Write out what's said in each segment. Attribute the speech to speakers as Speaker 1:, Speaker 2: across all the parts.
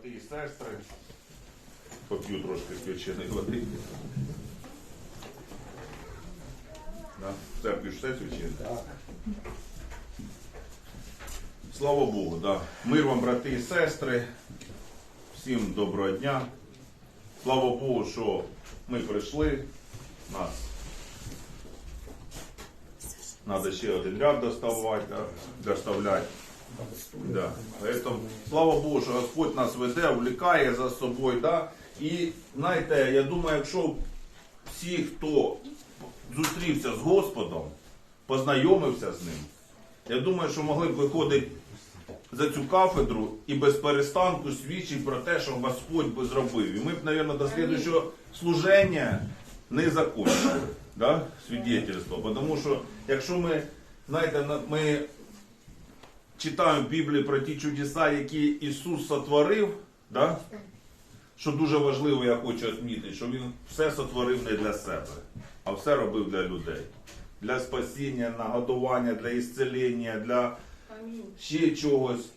Speaker 1: брати і сестри. Поп'ю трошки свяченої води. Да? В церкві ж все свячене. Слава Богу, да. Мир вам, брати і сестри. Всім доброго дня. Слава Богу, що ми прийшли. Нас Надо ще один ряд доставати, доставляти. Да. Поэтому, слава Богу, що Господь нас веде, влікає за собою. Да? І знаєте, я думаю, якщо всі, хто зустрівся з Господом, познайомився з ним, я думаю, що могли б виходити за цю кафедру і без перестанку свідчить про те, що Господь би зробив. І ми б, мабуть, до слідчого служення не закончили да, свідетельство. Тому що якщо ми, знаєте, ми читаємо в Біблії про ті чудеса, які Ісус сотворив, да, що дуже важливо, я хочу відмітити, що Він все сотворив не для себе, а все робив для людей. Для спасіння, нагодування, для ісцелення, для ще чогось.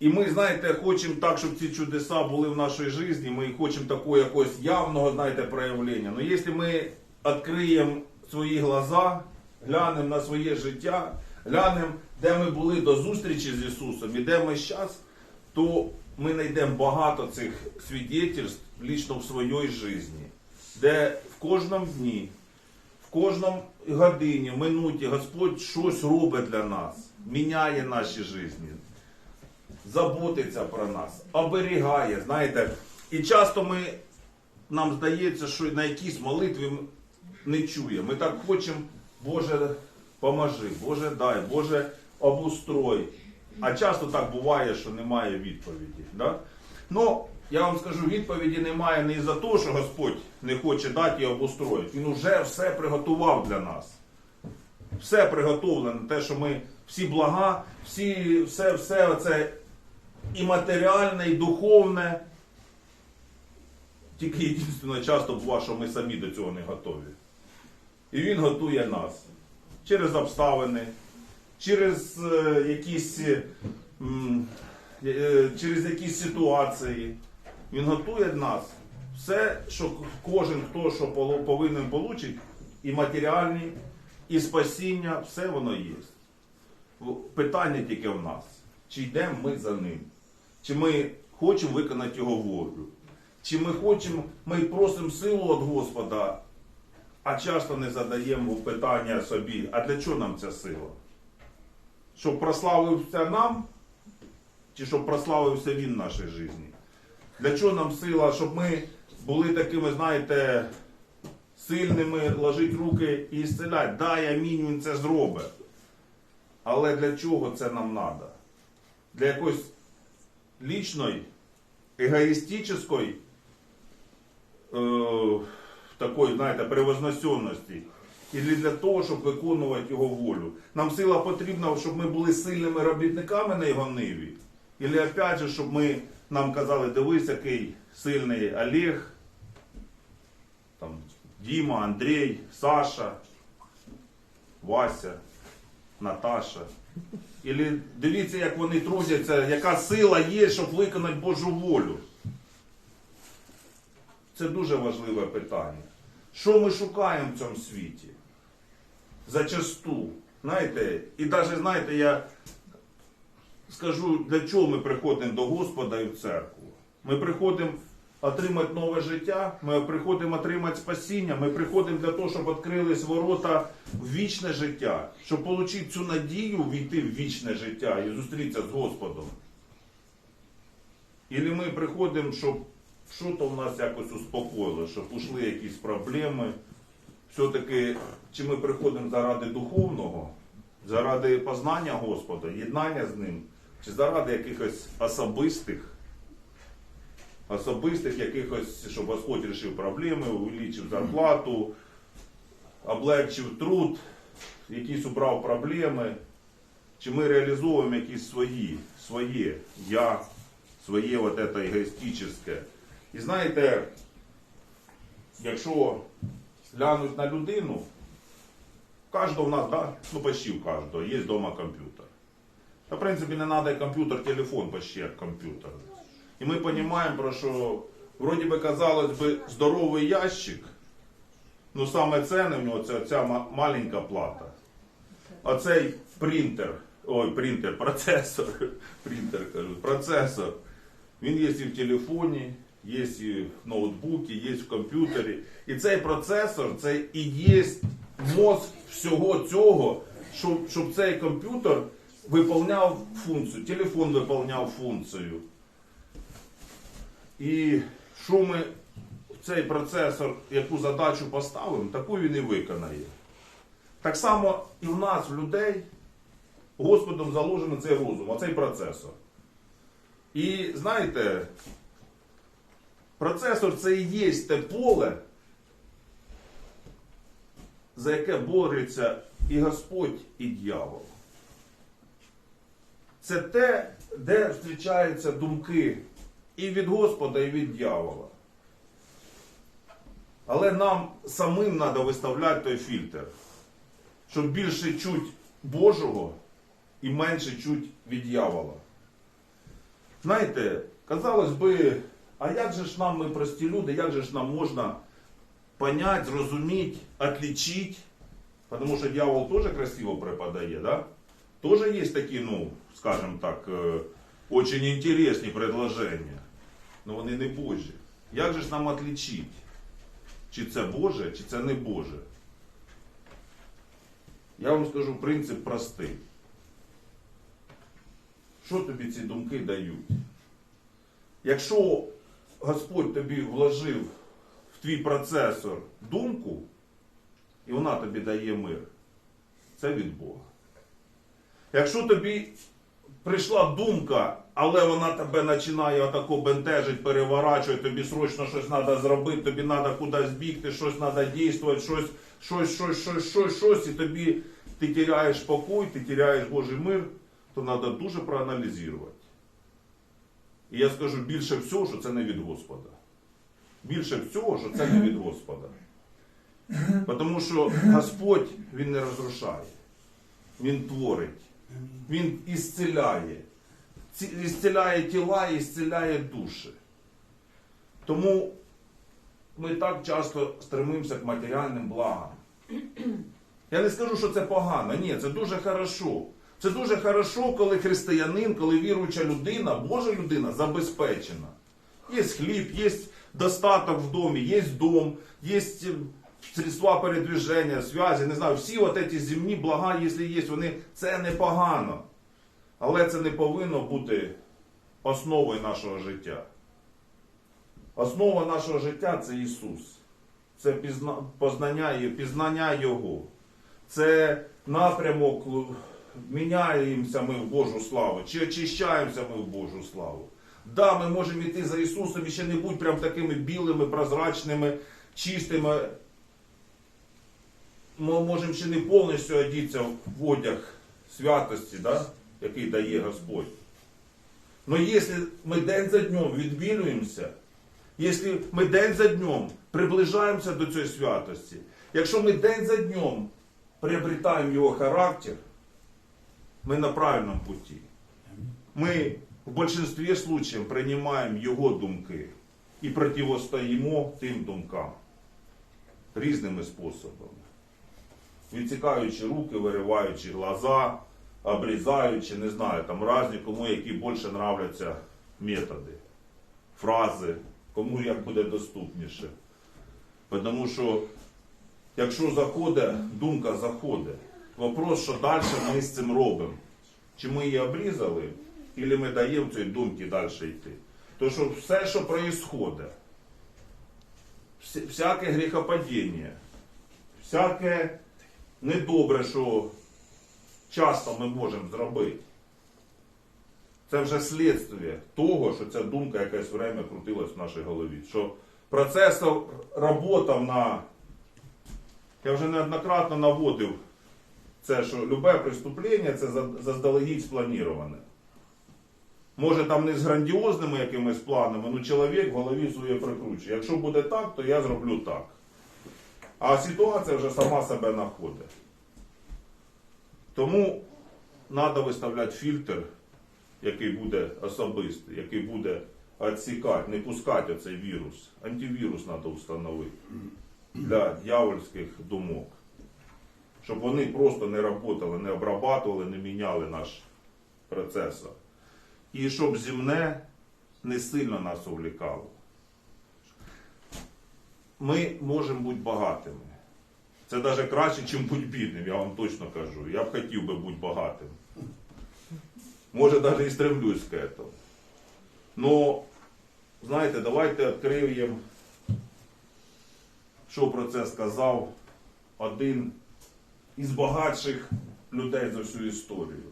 Speaker 1: І ми, знаєте, хочемо так, щоб ці чудеса були в нашій житті, ми хочемо такого якогось явного, знаєте, проявлення. Но якщо ми відкриємо свої глаза, глянемо на своє життя, глянемо, де ми були до зустрічі з Ісусом і де ми зараз, то ми знайдемо багато цих свідетельств лічно в своїй житті, де в кожному дні, в кожному годині, минуті Господь щось робить для нас, міняє наші житті, заботиться про нас, оберігає, знаєте. І часто ми, нам здається, що на якійсь молитві не чує. Ми так хочемо, Боже, поможи, Боже, дай, Боже, обустрой. А часто так буває, що немає відповіді. Да? Ну, я вам скажу, відповіді немає не за те, що Господь не хоче дати і обустроїти. Він вже все приготував для нас. Все приготовлено, те, що ми всі блага, всі, все, все це і матеріальне, і духовне. Тільки єдине часто буває, що ми самі до цього не готові. І він готує нас через обставини, через е, якісь, е, е, через якісь ситуації. Він готує нас. Все, що кожен хто що повинен отримати, і матеріальні, і спасіння, все воно є. Питання тільки в нас. Чи йдемо ми за ним? Чи ми хочемо виконати його волю? Чи ми хочемо, ми просимо силу від Господа, а часто не задаємо питання собі, а для чого нам ця сила? Щоб прославився нам, чи щоб прославився він в нашій житті? Для чого нам сила, щоб ми були такими, знаєте, сильними, ложить руки і зцілять? Дай, амінь, він це зробить. Але для чого це нам треба? Для якоїсь лічної, егоїстичної, е, такої, знаєте, превозносенності. І для того, щоб виконувати його волю. Нам сила потрібна, щоб ми були сильними робітниками на його ниві. Ілі опять же, щоб ми нам казали, дивись, який сильний Олег, там, Діма, Андрій, Саша, Вася, Наташа. Ілі дивіться, як вони трудяться, яка сила є, щоб виконати Божу волю. Це дуже важливе питання. Що ми шукаємо в цьому світі? Зачасту. Знаєте, і навіть, знаєте, я скажу, для чого ми приходимо до Господа і в церкву. Ми приходимо отримати нове життя, ми приходимо отримати спасіння, ми приходимо для того, щоб відкрились ворота в вічне життя, щоб отримати цю надію війти в вічне життя і зустрітися з Господом. Ілі ми приходимо, щоб що-то в нас якось успокоїло, щоб ушли якісь проблеми. Все-таки, чи ми приходимо заради духовного, заради познання Господа, єднання з Ним, чи заради якихось особистих, особистих якихось, щоб Господь рішив проблеми, увеличив зарплату, облегчив труд, якісь убрав проблеми, чи ми реалізовуємо якісь свої, своє я, своє вот это егоїстичне. І знаєте, якщо глянуть на людину, кожного в нас, да, ну почти у кожного, є вдома комп'ютер. Та, в принципі, не треба комп'ютер, телефон почти як комп'ютер. І ми розуміємо, про що вроді би казалось би здоровий ящик. Ну саме це в нього це ця маленька плата. А цей принтер, ой, принтер, процесор, принтер кажу, процесор. Він є і в телефоні, є в ноутбуці, є в комп'ютері. І цей процесор це і є мозк всього цього, щоб, щоб цей комп'ютер виповняв функцію, телефон виповняв функцію. І що ми в цей процесор, яку задачу поставимо, таку він і виконає. Так само і в нас, в людей, Господом заложений цей розум, оцей процесор. І знаєте, процесор це і є те поле, за яке бореться і Господь, і дьявол. Це те, де зустрічаються думки і від Господа, і від дьявола. Але нам самим треба виставляти той фільтр, щоб більше чуть Божого і менше чуть від дьявола. Знаєте, казалось би, а як же ж нам, ми прості люди, як же ж нам можна понять, зрозуміти, отличить, тому що дьявол теж красиво преподає, да? Тоже есть такие, ну, скажем так, э, очень интересные предложения, но вони не Божі. Як же ж нам отличить, чи це Боже, чи це не Боже? Я вам скажу принцип простий. Що тобі ці думки дають? Якщо Господь тобі вложив в твій процесор думку, і вона тобі дає мир, це від Бога. Якщо тобі прийшла думка, але вона тебе починає отако бентежить, переворачувати, тобі срочно щось треба зробити, тобі треба кудись бігти, щось треба дійствувати, щось, щось, щось, щось, щось, щось, і тобі ти теряєш покой, ти теряєш Божий мир, то треба дуже проаналізувати. Я скажу більше всього, що це не від Господа. Більше всього, що це не від Господа. Тому що Господь Він не розрушає. Він творить. Він ісціляє. Ці- Ісціляє тіла і душі. Тому ми так часто стремимося к матеріальним благам. Я не скажу, що це погано. Ні, це дуже хорошо. Це дуже хорошо, коли християнин, коли віруюча людина, Божа людина забезпечена. Є хліб, є достаток в домі, є дом, є средства передвіження, зв'язі, не знаю, всі от ці земні блага, якщо є, вони це непогано. Але це не повинно бути основою нашого життя. Основа нашого життя це Ісус. Це пізна, познання, пізнання Його. Це напрямок, міняємося ми в Божу славу, чи очищаємося ми в Божу славу. Да, ми можемо йти за Ісусом і ще не бути прям такими білими, прозрачними, чистими. Ми можемо ще не повністю одітися в одяг святості, да, який дає Господь. Но якщо ми день за днем відбілюємося, якщо ми день за днем приближаємося до цієї святості, якщо ми день за днем приобретаємо його характер, ми на правильному путі. Ми в большинстві случаїв приймаємо його думки і противостоїмо тим думкам різними способами. Відсікаючи руки, вириваючи глаза, обрізаючи, не знаю, там різні, кому які більше нравляться методи, фрази, кому як буде доступніше. Тому що якщо заходить, думка заходить. Вопрос, що далі ми з цим робимо. Чи ми її обрізали, або ми даємо цій думці далі йти. То що все, що відбувається, всяке гріхопадіння, всяке недобре, що часто ми можемо зробити. Це вже слідство того, що ця думка якесь время крутилась в нашій голові. Що процесор работав на. Я вже неоднократно наводив це, що любе преступлення це заздалегідь сплановане. Може там не з грандіозними якимись планами, ну чоловік в голові своє прикручує. Якщо буде так, то я зроблю так. А ситуація вже сама себе знаходить. Тому треба виставляти фільтр, який буде особистий, який буде відсікати, не пускати оцей вірус. Антивірус треба встановити для дьявольських думок. Щоб вони просто не працювали, не обрабатували, не міняли наш процесор. І щоб земне не сильно нас увлікало. Ми можемо бути багатими. Це навіть краще, ніж бути бідним, я вам точно кажу. Я б хотів би бути багатим. Може, навіть і стремлюсь к этому. Но, знаєте, давайте відкриємо, що про це сказав один із багатших людей за всю історію.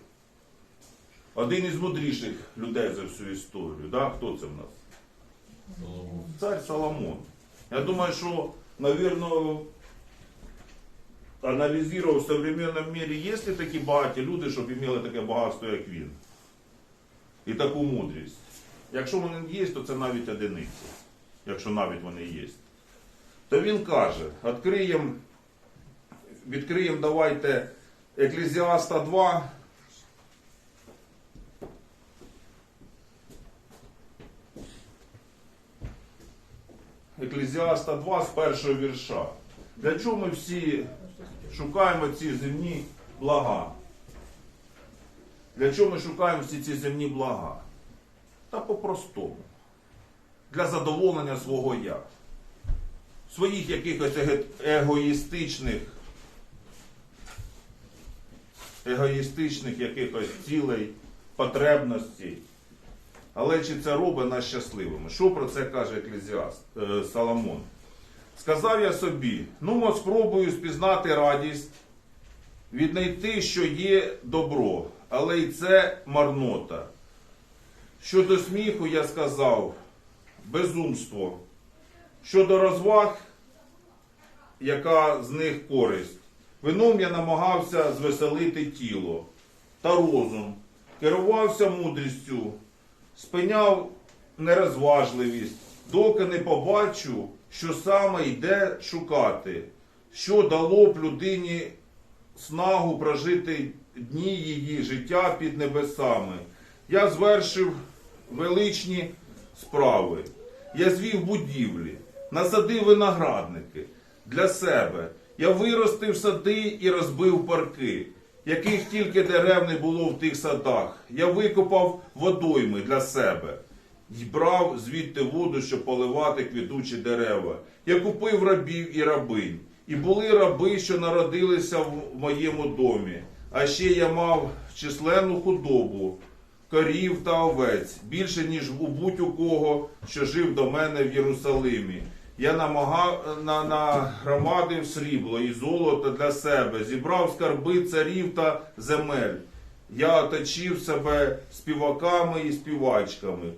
Speaker 1: Один із мудріших людей за всю історію. Да? Хто це в нас? Царь Соломон. Я думаю, что, наверное, аналізував в современном мире, є ли такі багаті люди, щоб мали таке багатство, як він. І таку мудрість. Якщо вони є, то це навіть одиниці. Якщо навіть вони є. То він каже, відкриємо, відкриємо давайте Еклезіаста 2. Еклезіаста 2 з першого вірша. Для чого ми всі шукаємо ці земні блага? Для чого ми шукаємо всі ці земні блага? Та по-простому. Для задоволення свого я. Своїх якихось егоїстичних, егоїстичних якихось цілей, потребностей. Але чи це робить нас щасливими? Що про це каже Еклезіаст е, Соломон? Сказав я собі: ну, спробую спізнати радість, віднайти, що є добро, але й це марнота. Щодо сміху я сказав безумство. Щодо розваг, яка з них користь. Вином я намагався звеселити тіло та розум, керувався мудрістю, спиняв нерозважливість, доки не побачу, що саме йде шукати, що дало б людині снагу прожити дні її життя під небесами. Я звершив величні справи. Я звів будівлі, насадив виноградники для себе. Я виростив сади і розбив парки, яких тільки дерев не було в тих садах. Я викопав водойми для себе й брав звідти воду, щоб поливати квітучі дерева. Я купив рабів і рабинь. І були раби, що народилися в моєму домі. А ще я мав численну худобу, корів та овець, більше, ніж у будь-у кого, що жив до мене в Єрусалимі. Я намагав на, нагромадив срібло і золото для себе, зібрав скарби царів та земель. Я оточив себе співаками і співачками,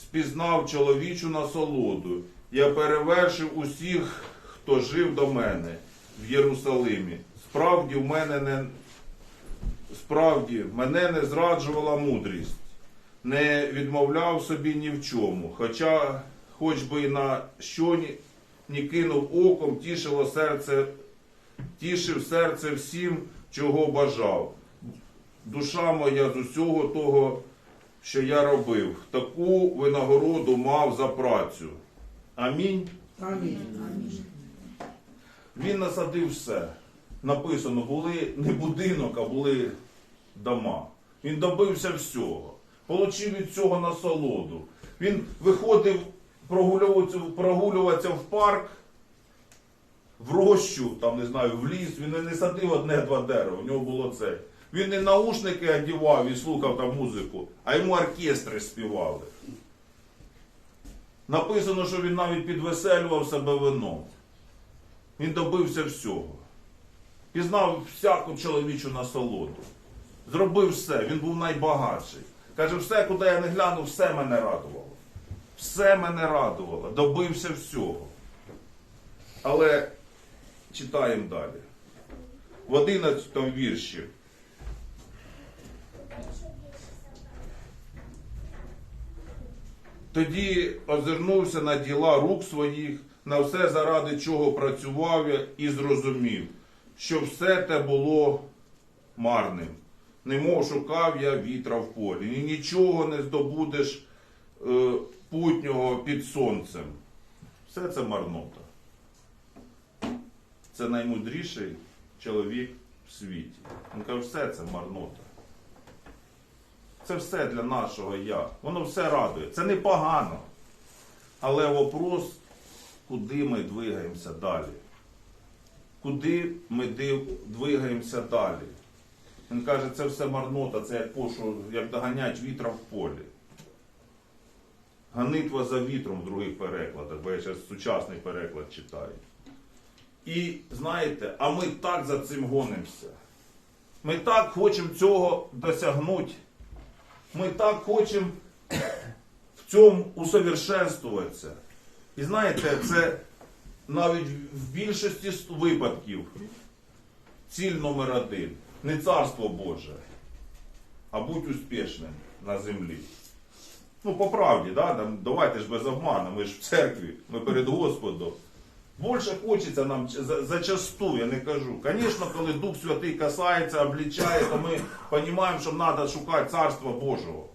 Speaker 1: спізнав чоловічу насолоду. Я перевершив усіх, хто жив до мене в Єрусалимі. Справді в мене не справді мене не зраджувала мудрість, не відмовляв собі ні в чому, хоча, хоч би на що ні, ні кинув оком, тішило серце, тішив серце всім, чого бажав. Душа моя з усього того, що я робив, таку винагороду мав за працю. Амінь.
Speaker 2: Амінь.
Speaker 1: Він насадив все. Написано, були не будинок, а були дома. Він добився всього. Получив від цього насолоду. Він виходив прогулюватися, в парк, в рощу, там не знаю, в ліс. Він не садив одне-два дерева. У нього було це. Він не наушники одягав і слухав там музику, а йому оркестри співали. Написано, що він навіть підвеселював себе вином. Він добився всього. Пізнав всяку чоловічу насолоду. Зробив все, він був найбагатший. Каже, все, куди я не глянув, все мене радувало. Все мене радувало, добився всього. Але читаємо далі. В 11 вірші. Тоді озирнувся на діла рук своїх, на все, заради чого працював я, і зрозумів, що все те було марним. Немов шукав я вітра в полі. І нічого не здобудеш, е, путнього під сонцем. Все це марнота. Це наймудріший чоловік в світі. Він каже, все це марнота. Це все для нашого я. Воно все радує. Це непогано. Але вопрос, куди ми двигаємося далі? Куди ми двигаємося далі? Він каже, це все марнота, це як пошу, як доганять вітра в полі. Ганитва за вітром в других перекладах, бо я зараз сучасний переклад читаю. І знаєте, а ми так за цим гонимося. Ми так хочемо цього досягнути. Ми так хочемо в цьому усовершенствуватися. І знаєте, це навіть в більшості випадків ціль номер один. Не царство Боже, а будь успішним на землі. Ну, по правді, да? там, давайте ж без обману, ми ж в церкві, ми перед Господом. Більше хочеться нам зачасту, я не кажу. Звісно, коли Дух Святий касається, облічає, то ми розуміємо, що треба шукати Царство Божого.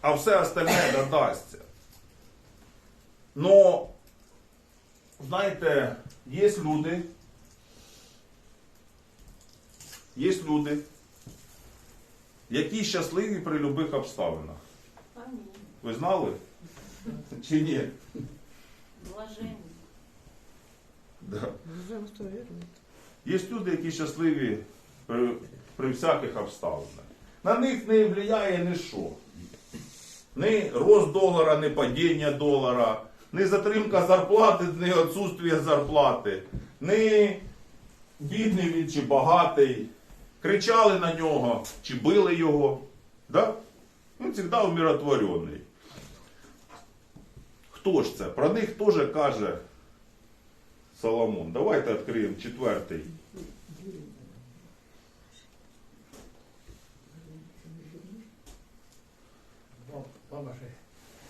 Speaker 1: А все остальне додасться. Но, знаєте, є люди, є люди, які щасливі при будь-яких обставинах. Ви знали? Чи ні?
Speaker 2: Блаженный.
Speaker 1: Да. Є люди, які щасливі при, при всяких обставинах. На них не впливає ніщо. Ні рост долара, ні падіння долара, ні затримка зарплати, ні відсутствие зарплати, ні бідний він чи багатий. Кричали на нього чи били його. Да? Він завжди умиротворений. Хто ж це? Про них теж каже Соломон. Давайте відкриємо четвертий.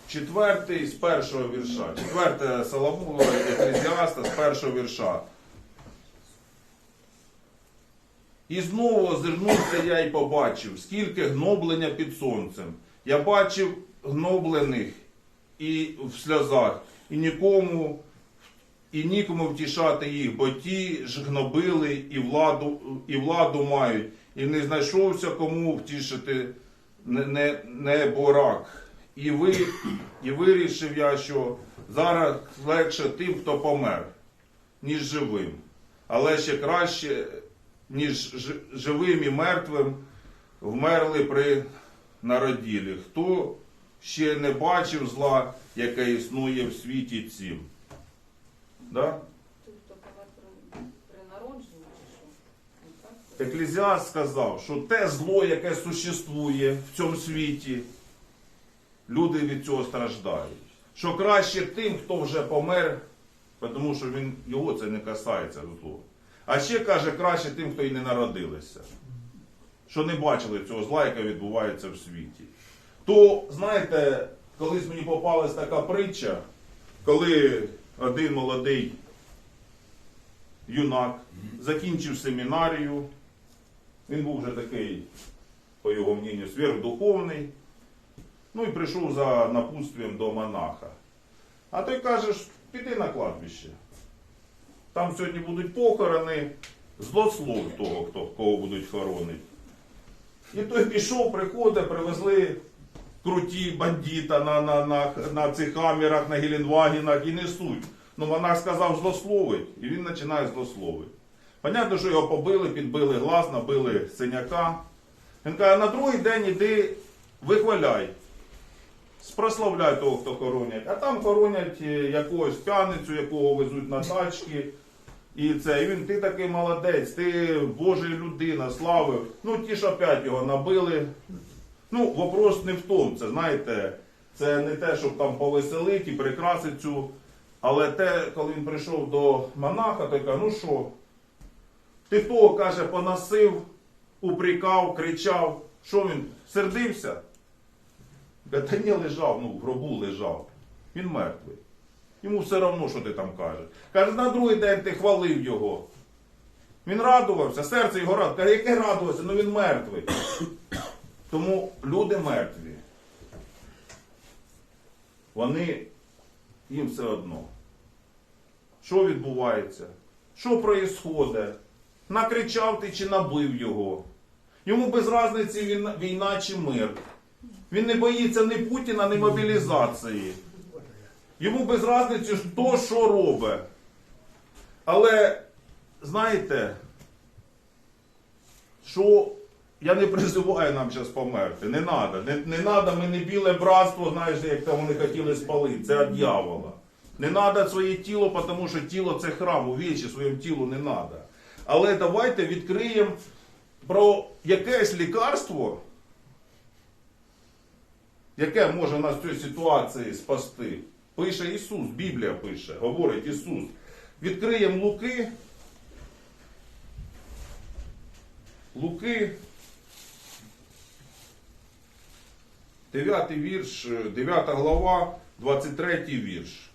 Speaker 1: Четвертий з першого вірша. Четверте Соломона, Еклезіаста з першого вірша. І знову озирнувся я і побачив, скільки гноблення під сонцем. Я бачив гноблених і в сльозах, і нікому, і нікому втішати їх, бо ті ж гнобили і владу, і владу мають, і не знайшовся кому втішити не, не, не борак. І, ви, і вирішив я, що зараз легше тим, хто помер, ніж живим. Але ще краще, ніж живим і мертвим, вмерли при народілі. Хто ще не бачив зла, яке існує в світі цім? Да?
Speaker 2: Що? Ну?
Speaker 1: Еклезіаст сказав, що те зло, яке существує в цьому світі, люди від цього страждають. Що краще тим, хто вже помер, тому що він, його це не касається зло. А ще каже, краще тим, хто і не народилися. Що не бачили цього зла, яке відбувається в світі. То, знаєте, колись мені попалась така притча, коли один молодий юнак закінчив семінарію, він був вже такий, по його мнению, сверхдуховний. Ну і прийшов за напутствием до монаха. А той каже, піди на кладбище. Там сьогодні будуть похорони, злослов того, хто, кого будуть хоронити. І той пішов, приходить, привезли круті бандита на, на, на, на цих камерах, на Геленвагенах і несуть. Ну монах сказав злословить, і він починає злословити. Понятно, що його побили, підбили глаз, набили синяка. Він каже, на другий день іди вихваляй. Прославляй того, хто хоронять. А там хоронять е, якогось п'яницю, якого везуть на тачки. І це, і він, ти такий молодець, ти Божа людина, славив. Ну, ті ж опять його набили. Ну, вопрос не в тому, це знаєте, це не те, щоб там повеселити і прикрасити цю. Але те, коли він прийшов до монаха, той каже, ну що, ти того, каже, поносив, упрікав, кричав. Що він, сердився? Каже, та ні, лежав, ну, в гробу лежав. Він мертвий. Йому все одно, що ти там кажеш. Каже, на другий день ти хвалив його. Він радувався, серце його радувало. Каже, яке радувався? Ну він мертвий. Тому люди мертві. вони їм все одно. Що відбувається? Що проїсходить? Накричав ти чи набив його. Йому без різниці війна, чи мир. Він не боїться ні Путіна, ні мобілізації. Йому без різниці, хто що робить. Але, знаєте, що я не призиваю нам зараз померти. Не треба. Не, треба, ми не біле братство, знаєш, як там вони хотіли спалити. Це від дьявола. Не треба своє тіло, тому що тіло це храм, у вічі своєму тілу не треба. Але давайте відкриємо про якесь лікарство, яке може нас в цій ситуації спасти. Пише Ісус, Біблія пише, говорить Ісус. Відкриємо Луки. Луки. 9 вірш, 9 глава, 23 вірш.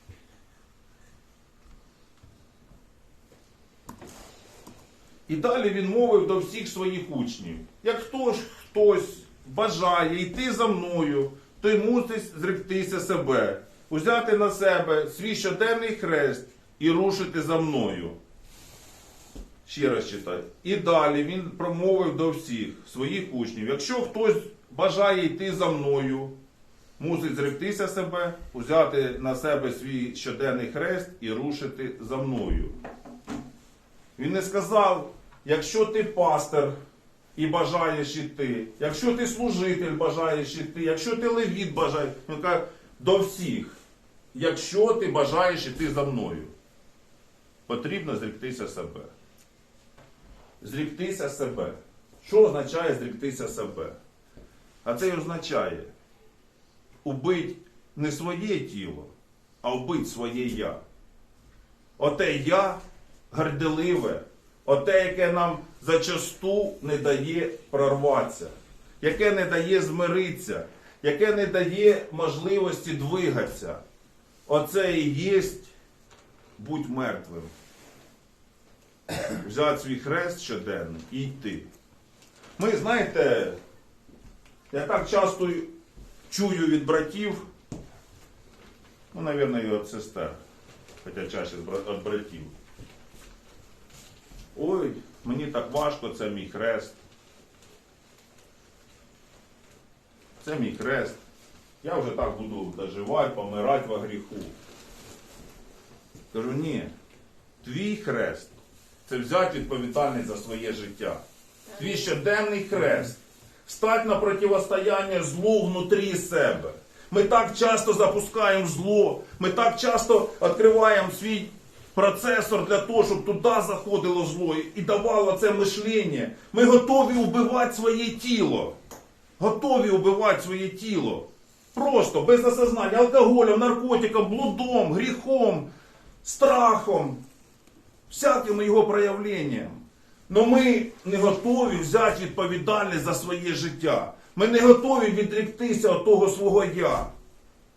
Speaker 1: І далі він мовив до всіх своїх учнів. Як хто ж хтось бажає йти за мною, той мусить зректися себе, узяти на себе свій щоденний хрест і рушити за мною. Ще раз читаю. І далі він промовив до всіх своїх учнів. Якщо хтось бажає йти за мною, мусить зректися себе, узяти на себе свій щоденний хрест і рушити за мною. Він не сказав, якщо ти пастор і бажаєш іти, якщо ти служитель бажаєш іти, якщо ти левіт бажаєш, він каже до всіх, якщо ти бажаєш іти за мною, потрібно зректися себе. Зріктися себе. Що означає зріктися себе? А це й означає убить не своє тіло, а вбить своє я. Оте я горделиве, оте, яке нам зачасту не дає прорватися, яке не дає змиритися, яке не дає можливості двигатися. Оце і єсть будь мертвим. Взяти свій хрест щоденний і йти. Ми, знаєте, я так часто чую від братів, ну, мабуть, і від сестер, хоча чаще від братів. Ой, мені так важко, це мій хрест. Це мій хрест. Я вже так буду доживати, помирати во гріху. Кажу, ні, твій хрест це взяти відповідальність за своє життя. Твій щоденний хрест. Стать на противостояння злу внутрі себе. Ми так часто запускаємо зло, ми так часто відкриваємо свій процесор для того, щоб туди заходило зло і давало це мишлення. Ми готові вбивати своє тіло. Готові вбивати своє тіло. Просто без осознання алкоголем, наркотиком, блудом, гріхом, страхом, всяким його проявленням. Но ми не готові взяти відповідальність за своє життя. Ми не готові відректися від того свого я,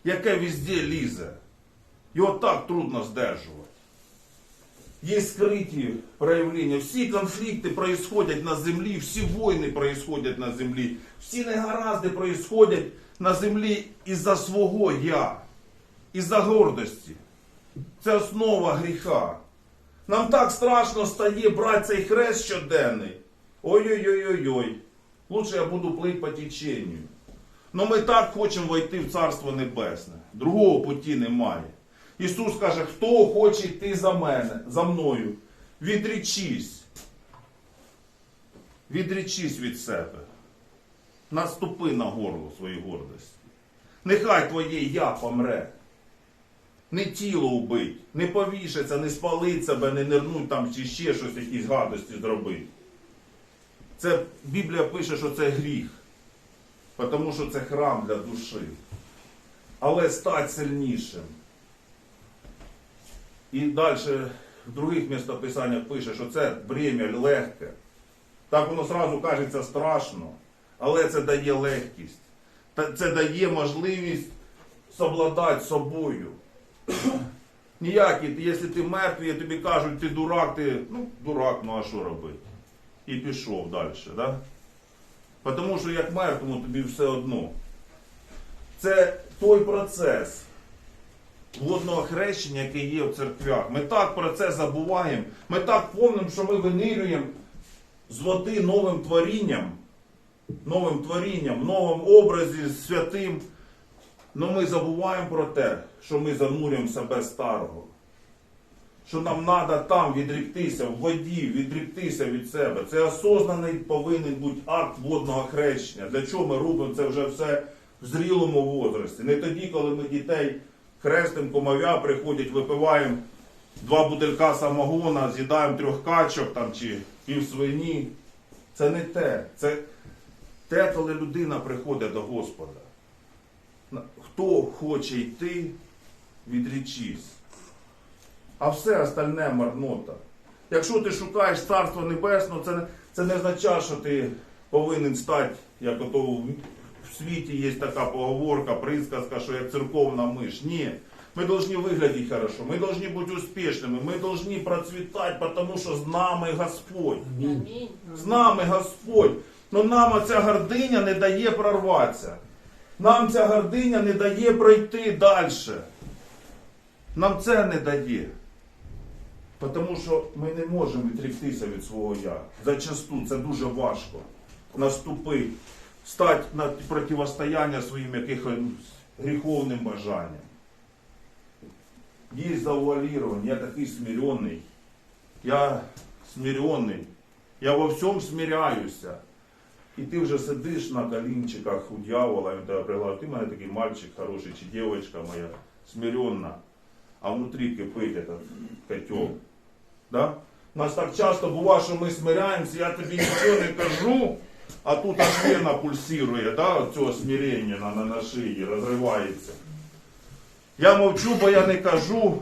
Speaker 1: яке везде лізе. Його так трудно здержувати. Є скриті проявлення. Всі конфлікти происходять на землі, всі війни происходять на землі, всі негаразди происходять на землі із-за свого я, із-за гордості. Це основа гріха. Нам так страшно стає брати цей хрест щоденний. Ой-ой-ой-ой-ой. Лучше я буду плити по теченню. Но ми так хочемо войти в Царство Небесне. Другого путі немає. Ісус каже, хто хоче йти за мене, за мною, відрічись. Відрічись від себе. Наступи на горло своєї гордості. Нехай твоє я помре. Не тіло вбить, не повішаться, не спалить себе, не нирнуть там чи ще щось, якісь гадості зробити. Це Біблія пише, що це гріх, тому що це храм для душі. Але стать сильнішим. І далі в других містописаннях пише, що це бремя легке. Так воно сразу кажеться страшно, але це дає легкість. Це дає можливість совладати собою. Ніякі, якщо ти мертвий, тобі кажуть, ти дурак, ти ну, дурак, ну а що робити? І пішов далі. Да? Тому що як мертвому тобі все одно. Це той процес, водного хрещення, яке є в церквях. Ми так про це забуваємо. Ми так помнимо, що ми винирюємо з води новим творінням, новим творінням, в новому образі святим. Но ми забуваємо про те, що ми занурюємо себе старого. Що нам треба там відріктися, в воді, відріктися від себе. Це осознаний повинен бути акт водного хрещення. Для чого ми робимо це вже все в зрілому возрасті? Не тоді, коли ми дітей хрестим комов'я приходять, випиваємо два бутилька самогона, з'їдаємо трьох качок там, чи пів свині. Це не те. Це те, коли людина приходить до Господа. Хто хоче йти, відрічись. А все остальне марнота. Якщо ти шукаєш царство небесне, це, це не означає, що ти повинен стати, як ото в світі є така поговорка, присказка, що як церковна миш. Ні. Ми повинні виглядати хорошо, ми повинні бути успішними, ми повинні процвітати, тому що з нами Господь. З нами Господь. Но нам ця гординя не дає прорватися. Нам ця гординя не дає пройти далі. Нам це не дає. Тому що ми не можемо відріктися від свого я. Зачасту це дуже важко. Наступити, стати на противостояння своїм якихось гріховним бажанням. Є завуаліровані, я такий смиренний. Я смиренний. Я во всьому смиряюся. І ти вже сидиш на колінчиках у дьявола, він тебе приглашає, ти мене такий мальчик хороший, чи дівчинка моя, смиренна, а внутрі кипить этот котел. Да? У нас так часто буває, що ми смиряємося, я тобі нічого не кажу, а тут аж вена пульсирує, да, цього смирення на, на, на шиї, розривається. Я мовчу, бо я не кажу.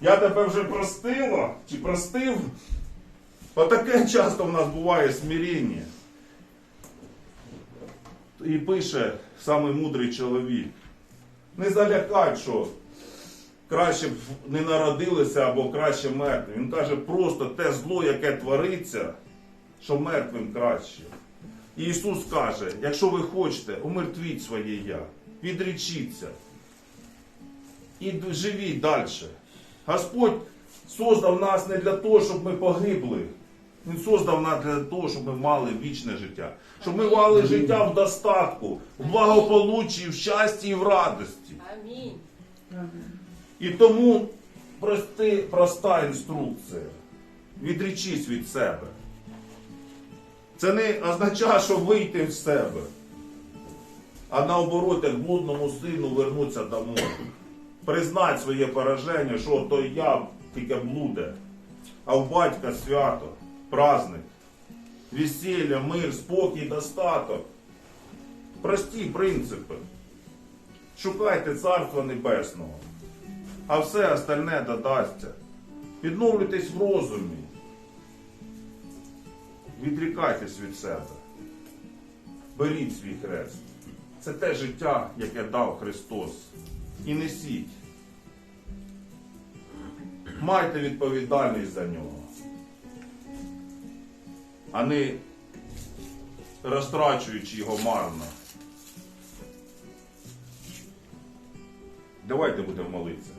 Speaker 1: Я тебе вже простила чи простив. Отаке часто в нас буває смирення. І пише самий мудрий чоловік. Не залякай, що краще б не народилися або краще мертві. Він каже, просто те зло, яке твориться, що мертвим краще. І Ісус каже, якщо ви хочете, умертвіть своє я, відрічіться і живіть далі. Господь создав нас не для того, щоб ми погибли. Він создав нас для того, щоб ми мали вічне життя. Щоб ми мали життя в достатку, в благополуччі, в щасті і в радості.
Speaker 2: Амінь.
Speaker 1: І тому прости, проста інструкція. Відрічись від себе. Це не означає, що вийти з себе. А наоборот, як блудному сину вернуться домой. Признать своє пораження, що то я тільки блуде, а в батька свято, праздник, весілля, мир, спокій, достаток. Прості принципи. Шукайте царства небесного а все остальне додасться. Відновлюйтесь в розумі. Відрікайтесь від себе. Беріть свій хрест. Це те життя, яке дав Христос. І несіть. Майте відповідальність за нього. А не розтрачуючи його марно. Давайте будемо молитися.